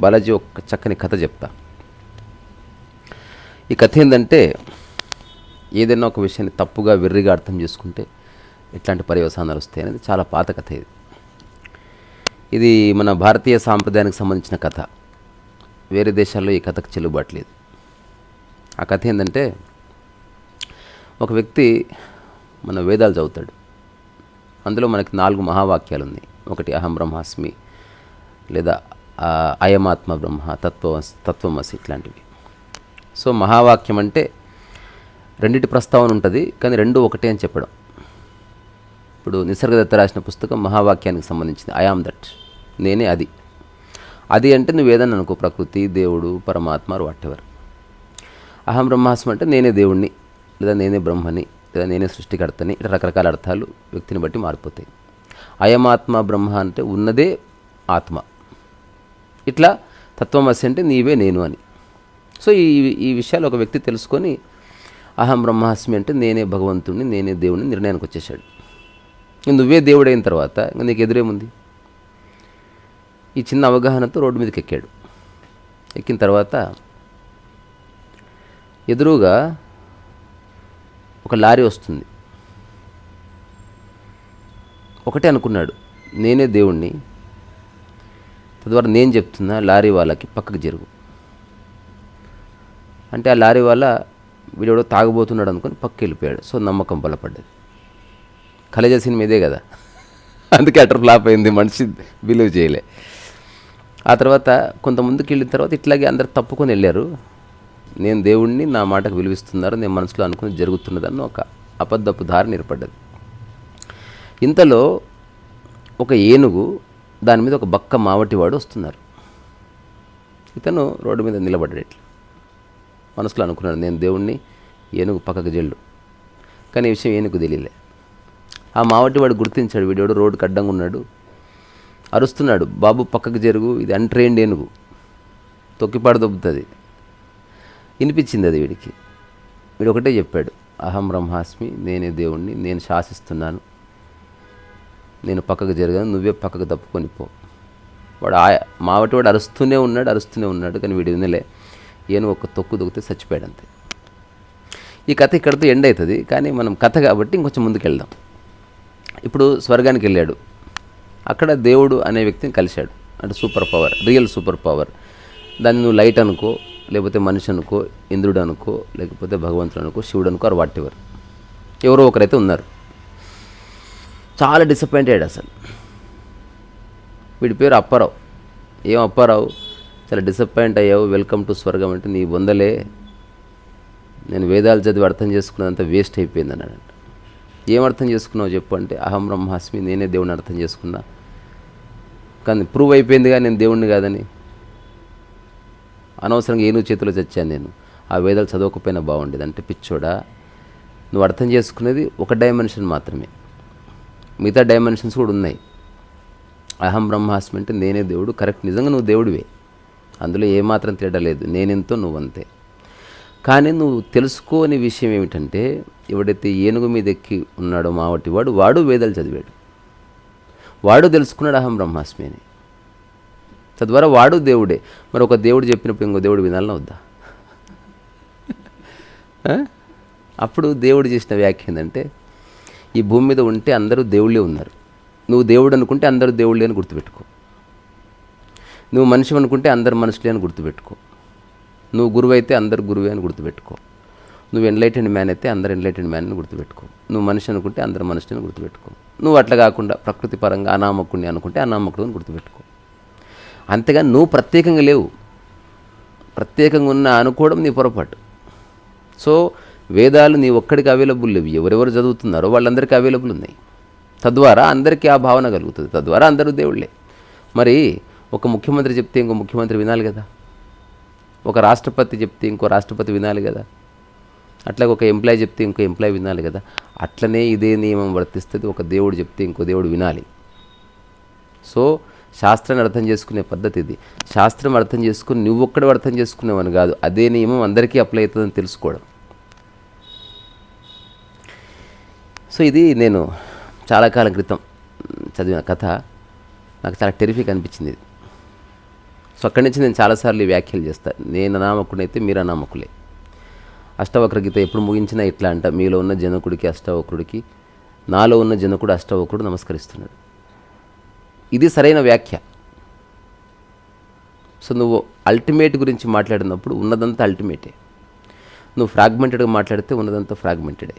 బాలాజీ ఒక చక్కని కథ చెప్తా. ఈ కథ ఏంటంటే ఏదైనా ఒక విషయాన్ని తప్పుగా వెర్రిగా అర్థం చేసుకుంటే ఎట్లాంటి పర్యవసానాలు వస్తాయి అనేది చాలా పాత కథ ఇది. ఇది మన భారతీయ సాంప్రదాయానికి సంబంధించిన కథ. వేరే దేశాల్లో ఈ కథకు చెల్లుబాటు లేదు. ఆ కథ ఏంటంటే ఒక వ్యక్తి మన వేదాలు చదువుతాడు. అందులో మనకి నాలుగు మహావాక్యాలు ఉన్నాయి ఒకటి అహం బ్రహ్మాస్మి లేదా అయమాత్మ బ్రహ్మ తత్వ తత్వమసి ఇట్లాంటివి. సో మహావాక్యం అంటే రెండిటి ప్రస్తావన ఉంటుంది కానీ రెండు ఒకటే అని చెప్పడం. ఇప్పుడు నిసర్గదత్త రాసిన పుస్తకం మహావాక్యానికి సంబంధించింది. ఐఆమ్ దట్ నేనే అది. అది అంటే నువ్వు ఏదని అనుకో ప్రకృతి దేవుడు పరమాత్మ వాటెవర్ అహం బ్రహ్మాస్మి అంటే నేనే దేవుణ్ణి లేదా నేనే బ్రహ్మని. లేదా నేనే సృష్టికర్తని ఇట్లా రకరకాల అర్థాలు వ్యక్తిని బట్టి మారిపోతాయి. అయమాత్మ బ్రహ్మ అంటే ఉన్నదే ఆత్మ. ఇట్లా తత్వమసి అంటే నీవే నేను అని. సో ఈ ఈ విషయాలు ఒక వ్యక్తి తెలుసుకొని అహం బ్రహ్మాస్మి అంటే నేనే భగవంతుడిని నేనే దేవుడిని నిర్ణయానికి వచ్చేసాడు నువ్వే దేవుడైన తర్వాత ఇంకా నీకు ఎదురేముంది? ఈ చిన్న అవగాహనతో రోడ్డు మీదకి ఎక్కాడు. ఎక్కిన తర్వాత ఎదురుగా ఒక లారీ వస్తుంది. ఒకటే అనుకున్నాడు నేనే దేవుణ్ణి. తద్వారా నేను చెప్తున్నా లారీ వాళ్ళకి పక్కకు జరుగు. అంటే ఆ లారీ వాళ్ళ వీడెవడో తాగబోతున్నాడు అనుకుని పక్కకి వెళ్ళిపోయాడు సో నమ్మకం బలపడ్డది. కలేజ సినిమా ఇదే కదా. అందుకే అటర్ ఫ్లాప్ అయింది మనిషి బిలీవ్ చేయలే. ఆ తర్వాత కొంత ముందుకు వెళ్ళిన తర్వాత ఇట్లాగే అందరు తప్పుకొని వెళ్ళారు. నేను దేవుణ్ణి నా మాటకు విలువిస్తున్నారు నేను మనసులో అనుకుని జరుగుతున్నదని ఒక అబద్ధపు ధారణ ఏర్పడ్డది ఇంతలో ఒక ఏనుగు దాని మీద ఒక బక్క మావటివాడు వస్తున్నారు. ఇతను రోడ్డు మీద నిలబడ్డాడు ఇట్లా. మనసులో అనుకున్నాడు నేను దేవుణ్ణి ఏనుగు పక్కకు జల్లు. కానీ ఈ విషయం ఏనుగు తెలియలే. ఆ మావటివాడు గుర్తించాడు వీడియోడు రోడ్డు అడ్డంగా ఉన్నాడు. అరుస్తున్నాడు బాబు పక్కకు జరుగు ఇది అన్ట్రైన్డ్ ఏనుగు. తొక్కిపాడు దొబ్బుతుంది. వినిపించింది అది వీడికి. వీడు ఒకటే చెప్పాడు అహం బ్రహ్మాస్మి నేనే దేవుణ్ణి నేను శాసిస్తున్నాను. నేను పక్కకు జరగను నువ్వే పక్కకు తప్పుకొని పో. వాడు ఆ మావటి వాడు అరుస్తూనే ఉన్నాడు అరుస్తూనే ఉన్నాడు కానీ వీడు వినలే. ఏను ఒక తొక్కు దొక్కితే చచ్చిపోయాడు అంతే. ఈ కథ ఇక్కడితో ఎండ్ అవుతుంది కానీ మనం కథ కాబట్టి ఇంకొంచెం ముందుకు వెళ్దాం ఇప్పుడు స్వర్గానికి వెళ్ళాడు. అక్కడ దేవుడు అనే వ్యక్తిని కలిశాడు. అంటే super power real super power. దాన్ని నువ్వు లైట్ అనుకో లేకపోతే మనిషి అనుకో ఇంద్రుడు అనుకో లేకపోతే భగవంతుడు అనుకో శివుడు అనుకో ఆర్ వాట్ ఎవర్ ఎవరో ఒకరైతే ఉన్నారు. చాలా డిసప్పాయింట్ అసలు. వీడి పేరు అప్పారావు. ఏం అప్పారావు? చాలా డిసప్పాయింట్ అయ్యావు. వెల్కమ్ టు స్వర్గం అంటే నీ బొందలే నేను వేదాలు చదివి అర్థం చేసుకున్నంత వేస్ట్ అయిపోయింది అన్నాడంట ఏం అర్థం చేసుకున్నావు చెప్పు అంటే అహం బ్రహ్మాస్మి నేనే దేవుడిని అర్థం చేసుకున్నా. కానీ ప్రూవ్ అయిపోయిందిగా నేను దేవుణ్ణి కాదని. అనవసరంగా ఏనుగు చేతిలో చచ్చాను నేను. ఆ వేదాలు చదవకపోయినా బాగుండేది. అంటే పిచ్చోడా? నువ్వు అర్థం చేసుకునేది ఒక డైమెన్షన్ మాత్రమే. మిగతా డైమెన్షన్స్ కూడా ఉన్నాయి. అహం బ్రహ్మాస్మి అంటే నేనే దేవుడు. కరెక్ట్ నిజంగా నువ్వు దేవుడివే. అందులో ఏమాత్రం తేడా లేదు. నేనెంతో నువ్వంతే. కానీ నువ్వు తెలుసుకోని విషయం ఏమిటంటే ఎవడైతే ఏనుగు మీద ఎక్కి ఉన్నాడో మావటి వాడు వాడు వేదాలు చదివాడు. వాడు తెలుసుకున్నాడు అహం బ్రహ్మాస్మి అని. తద్వారా వాడు దేవుడే. మరి ఒక దేవుడు చెప్పినప్పుడు ఇంకో దేవుడు వినాలని వద్దా? అప్పుడు దేవుడు చేసిన వ్యాఖ్య ఏంటంటే ఈ భూమి మీద ఉంటే అందరూ దేవుళ్ళే ఉన్నారు. నువ్వు దేవుడు అనుకుంటే అందరూ దేవుళ్ళే అని గుర్తుపెట్టుకో. నువ్వు మనిషి అనుకుంటే అందరు మనుషులే అని గుర్తుపెట్టుకో. నువ్వు గురువు అయితే అందరు గురువే అని గుర్తుపెట్టుకో. నువ్వు ఎన్లైటెడ్ మ్యాన్ అయితే అందరు ఎన్లైటెడ్ మ్యాన్ అని గుర్తుపెట్టుకో. నువ్వు మనిషి అనుకుంటే అందరు మనుషులు అని గుర్తుపెట్టుకో. నువ్వు అట్లా కాకుండా ప్రకృతి పరంగా అనామకుడిని అనుకుంటే అనామకుడు అని గుర్తుపెట్టుకో. అంతేగాని నువ్వు ప్రత్యేకంగా లేవు. ప్రత్యేకంగా ఉన్న అనుకోవడం నీ పొరపాటు. సో వేదాలు నీ ఒక్కడికి అవైలబుల్ లేవు. ఎవరెవరు చదువుతున్నారో వాళ్ళందరికీ అవైలబుల్ ఉన్నాయి. తద్వారా అందరికీ ఆ భావన కలుగుతుంది. తద్వారా అందరూ దేవుళ్ళే. మరి ఒక ముఖ్యమంత్రి చెప్తే ఇంకో ముఖ్యమంత్రి వినాలి కదా? ఒక రాష్ట్రపతి చెప్తే ఇంకో రాష్ట్రపతి వినాలి కదా? అట్లాగే ఒక ఎంప్లాయ్ చెప్తే ఇంకో ఎంప్లాయ్ వినాలి కదా? అట్లనే ఇదే నియమం వర్తిస్తుంది. ఒక దేవుడు చెప్తే ఇంకో దేవుడు వినాలి. సో శాస్త్రాన్ని అర్థం చేసుకునే పద్ధతి ఇది. శాస్త్రం అర్థం చేసుకుని నువ్వు ఒక్కడే అర్థం చేసుకునేవని కాదు. అదే నియమం అందరికీ అప్లై అవుతుందని తెలుసుకోవడం. సో ఇది నేను చాలా కాలం క్రితం చదివిన కథ. నాకు చాలా టెరిఫిక్ అనిపించింది ఇది. సో అక్కడి నుంచి నేను చాలాసార్లు ఈ వ్యాఖ్యలు చేస్తాను నేను అనామకుడైతే మీరు అనామకులే. అష్టవక్ర గీత ఎప్పుడు ముగించినా ఇట్లా అంట? మీలో ఉన్న జనకుడికి అష్టవక్రుడికి నాలో ఉన్న జనకుడు అష్టవక్రుడు నమస్కరిస్తున్నాడు. ఇది సరైన వ్యాఖ్య. సో నువ్వు అల్టిమేట్ గురించి మాట్లాడినప్పుడు ఉన్నదంతా అల్టిమేటే నువ్వు ఫ్రాగ్మెంటెడ్గా మాట్లాడితే ఉన్నదంతా ఫ్రాగ్మెంటెడే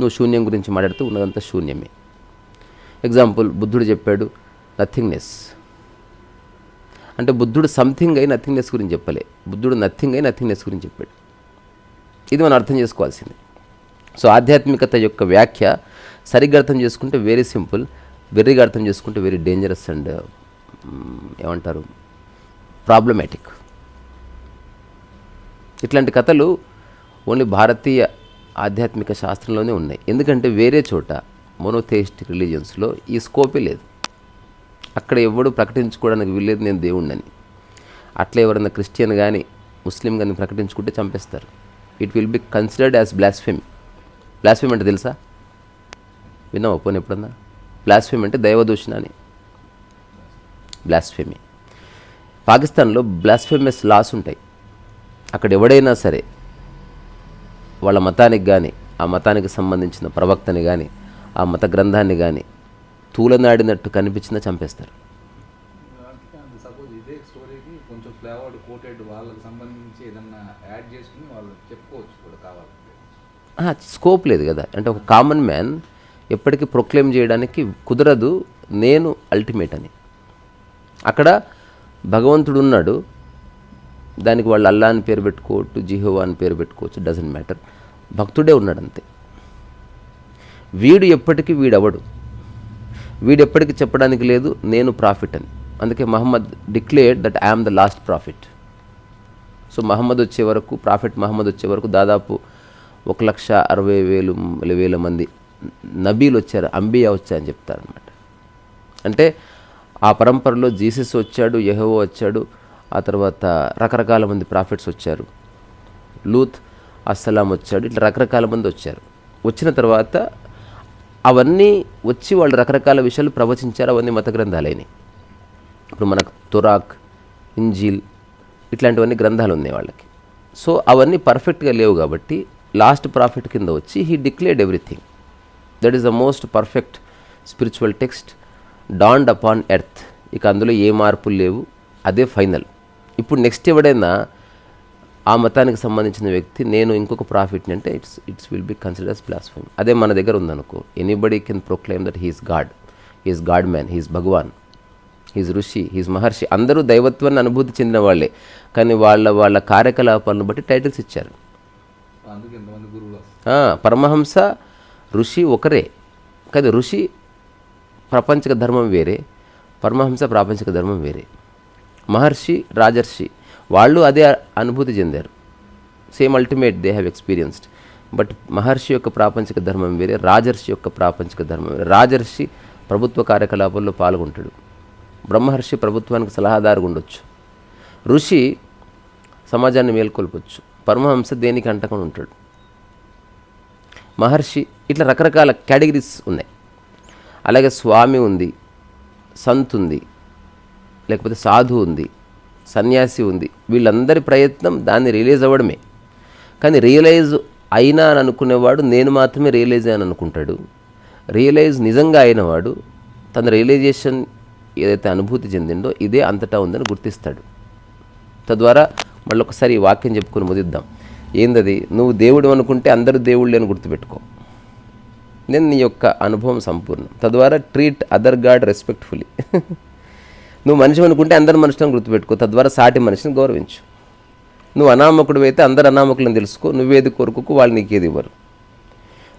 నువ్వు శూన్యం గురించి మాట్లాడితే ఉన్నదంతా శూన్యమే. ఎగ్జాంపుల్ బుద్ధుడు చెప్పాడు నథింగ్నెస్ అంటే బుద్ధుడు సంథింగ్ అయి నథింగ్నెస్ గురించి చెప్పలే. బుద్ధుడు నథింగ్ అయి నథింగ్నెస్ గురించి చెప్పాడు. ఇది మనం అర్థం చేసుకోవాల్సింది. సో ఆధ్యాత్మికత యొక్క వ్యాఖ్య సరిగ్గా అర్థం చేసుకుంటే వెరీ సింపుల్ వెర్రిగా అర్థం చేసుకుంటే వెరీ డేంజరస్ అండ్ ఏమంటారు ప్రాబ్లమాటిక్. ఇట్లాంటి కథలు ఓన్లీ భారతీయ ఆధ్యాత్మిక శాస్త్రంలోనే ఉన్నాయి. ఎందుకంటే వేరే చోట మోనోథేయిస్టిక్ రిలీజియన్స్లో ఈ స్కోపే లేదు. అక్కడ ఎవడు ప్రకటించుకోవడానికి వీల్లేదు నేను దేవుణ్ణని. అట్లా ఎవరైనా క్రిస్టియన్ కానీ ముస్లిం కానీ ప్రకటించుకుంటే చంపేస్తారు. It will be considered as blaspheme blaspheme అంటే తెలుసా? విన్నావా? పోనీ ఎప్పుడన్నా? బ్లాస్ఫెమ్ అంటే దైవదూషణ అని బ్లాస్ఫెమీ పాకిస్తాన్లో బ్లాస్ఫెమస్ లాస్ ఉంటాయి. అక్కడ ఎవడైనా సరే వాళ్ళ మతానికి కానీ ఆ మతానికి సంబంధించిన ప్రవక్తని కానీ ఆ మత గ్రంథాన్ని కానీ తూలనాడినట్టు కనిపించినా చంపేస్తారు. స్కోప్ లేదు కదా. అంటే ఒక కామన్ మ్యాన్ ఎప్పటికీ ప్రొక్లెయిమ్ చేయడానికి కుదరదు. నేను అల్టిమేట్ అని. అక్కడ భగవంతుడు ఉన్నాడు. దానికి వాళ్ళు అల్లా అని పేరు పెట్టుకోవచ్చు జిహోవా అని పేరు పెట్టుకోవచ్చు డజంట్ మ్యాటర్ భక్తుడే ఉన్నాడు అంతే వీడు ఎప్పటికీ వీడవడు? వీడు ఎప్పటికీ చెప్పడానికి లేదు నేను ప్రాఫిట్ అని. అందుకే Muhammad declared that I'm the last prophet so Muhammad వచ్చే వరకు ప్రాఫిట్ మహమ్మద్ వచ్చే వరకు దాదాపు ఒక లక్ష అరవై వేలు వేల మంది నబీలు వచ్చారు అంబియా వచ్చారని చెప్తారనమాట అంటే ఆ పరంపరలో జీసస్ వచ్చాడు యెహోవా వచ్చాడు ఆ తర్వాత రకరకాల మంది ప్రాఫిట్స్ వచ్చారు. లూత్ అస్సలాం వచ్చాడు ఇట్లా రకరకాల మంది వచ్చారు. వచ్చిన తర్వాత అవన్నీ వచ్చి వాళ్ళు రకరకాల విషయాలు ప్రవచించారు అవన్నీ మత గ్రంథాలైనవి. ఇప్పుడు మనకు తురాక్ ఇంజీల్ ఇట్లాంటివన్నీ గ్రంథాలు ఉన్నాయి వాళ్ళకి. సో అవన్నీ పర్ఫెక్ట్గా లేవు కాబట్టి లాస్ట్ ప్రాఫిట్ కింద వచ్చి he declared everything. That is the most perfect spiritual text down upon earth ఇక అందులో ఏ మార్పులు లేవు. అదే ఫైనల్ ఇప్పుడు నెక్స్ట్ ఎవడైనా ఆ మతానికి సంబంధించిన వ్యక్తి నేను ఇంకొక ప్రాఫిట్ని అంటే it's it's will be considers blaspheme అదే మన దగ్గర ఉందనుకో. Anybody can proclaim that he's god he's godman he's Bhagwan he's rishi he's maharshi అందరూ దైవత్వాన్ని అనుభూతి చెందిన వాళ్ళే. కానీ వాళ్ళ వాళ్ళ కార్యకలాపాలను బట్టి టైటిల్స్ ఇచ్చారు. పరమహంస ఋషి ఒకరే. కాదు ఋషి ప్రపంచక ధర్మం వేరే పరమహంస ప్రాపంచిక ధర్మం వేరే. మహర్షి రాజర్షి వాళ్ళు అదే అనుభూతి చెందారు. Same ultimate they have experienced but మహర్షి యొక్క ప్రాపంచిక ధర్మం వేరే రాజర్షి యొక్క ప్రాపంచిక ధర్మం వేరే. రాజర్షి ప్రభుత్వ కార్యకలాపాల్లో పాల్గొంటాడు. బ్రహ్మర్షి ప్రభుత్వానికి సలహాదారుగా ఉండొచ్చు. ఋషి సమాజాన్ని మేల్కొల్పొచ్చు. పరమహంస దేనికి అంటకుండా ఉంటాడు. మహర్షి ఇట్లా రకరకాల కేటగిరీస్ ఉన్నాయి. అలాగే స్వామి ఉంది సంత్ ఉంది లేకపోతే సాధు ఉంది సన్యాసి ఉంది. వీళ్ళందరి ప్రయత్నం దాన్ని రియలైజ్ అవ్వడమే. కానీ రియలైజ్ అయినా అని అనుకునేవాడు నేను మాత్రమే రియలైజ్ అని అనుకుంటాడు. రియలైజ్ నిజంగా అయినవాడు తన రియలైజేషన్ ఏదైతే అనుభూతి చెందిందో ఇదే అంతటా ఉందని గుర్తిస్తాడు. తద్వారా మళ్ళీ ఒకసారి ఈ వాక్యం చెప్పుకొని ముదిద్దాం ఏందది? నువ్వు దేవుడు అనుకుంటే అందరూ దేవుళ్ళు అని గుర్తుపెట్టుకో. నేను నీ యొక్క అనుభవం సంపూర్ణం. తద్వారా ట్రీట్ అదర్ గాడ్ రెస్పెక్ట్ఫుల్లీ నువ్వు మనిషి అనుకుంటే అందరి మనుషులను గుర్తుపెట్టుకో. తద్వారా సాటి మనిషిని గౌరవించు. నువ్వు అనామకుడు అయితే అందరు అనామకులను తెలుసుకో. నువ్వేది కోరుకోకు వాళ్ళు నీకేది ఇవ్వరు.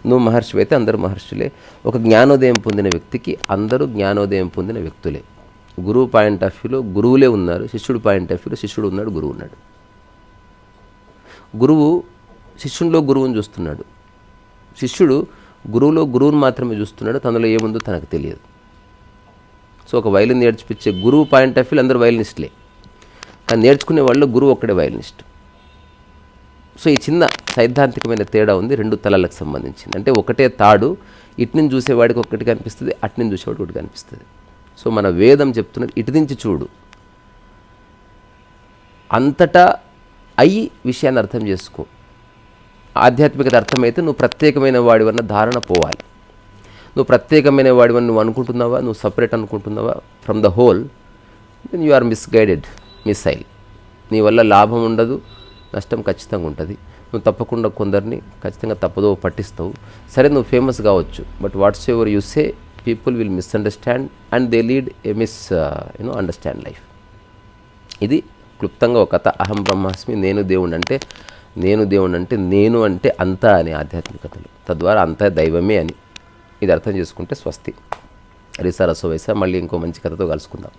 నువ్వు మహర్షి అయితే అందరూ మహర్షులే. ఒక జ్ఞానోదయం పొందిన వ్యక్తికి అందరూ జ్ఞానోదయం పొందిన వ్యక్తులే. గురువు పాయింట్ ఆఫ్ వ్యూలో గురువులే ఉన్నారు. శిష్యుడు పాయింట్ ఆఫ్ వ్యూలో శిష్యుడు ఉన్నాడు గురువు ఉన్నాడు. గురువు శిష్యునిలో గురువుని చూస్తున్నాడు. శిష్యుడు గురువులో గురువుని మాత్రమే చూస్తున్నాడు. తనలో ఏముందో తనకు తెలియదు. సో ఒక వైలిన్ నేర్చిపించే గురువు పాయింట్ ఆఫ్ వ్యూ అందరూ వైలినిస్ట్లే కానీ నేర్చుకునే వాళ్ళు గురువు ఒక్కడే వైలినిస్ట్ సో ఈ చిన్న సైద్ధాంతికమైన తేడా ఉంది రెండు తలలకు సంబంధించింది. అంటే ఒకటే తాడు ఇటు చూసేవాడికి ఒకటి కనిపిస్తుంది అటు చూసేవాడికి ఒకటి కనిపిస్తుంది. సో మన వేదం చెప్తున్నది ఇటు నుంచి చూడు. అంతటా అయి విషయాన్ని అర్థం చేసుకో. ఆధ్యాత్మికత అర్థమైతే నువ్వు ప్రత్యేకమైన వాడివన్న ధారణ పోవాలి. నువ్వు ప్రత్యేకమైన వాడివని నువ్వు అనుకుంటున్నావా? నువ్వు సపరేట్ అనుకుంటున్నావా? From the whole then you are misguided missile నీ వల్ల లాభం ఉండదు నష్టం ఖచ్చితంగా ఉంటుంది. నువ్వు తప్పకుండా కొందరిని ఖచ్చితంగా తప్పదో పట్టిస్తావు. సరే నువ్వు ఫేమస్ కావచ్చు but what's ever you say people will misunderstand and they lead a miss you know understand life ఇది క్లుప్తంగా ఒక కథ. అహం బ్రహ్మాస్మి నేను దేవుడు అంటే నేను దేవుడు అంటే నేను అంటే అంతా అని ఆధ్యాత్మికతలు. తద్వారా అంతా దైవమే అని. ఇది అర్థం చేసుకుంటే స్వస్తి. రిసారసో వేసా మళ్ళీ ఇంకో మంచి కథతో కలుసుకుందాం.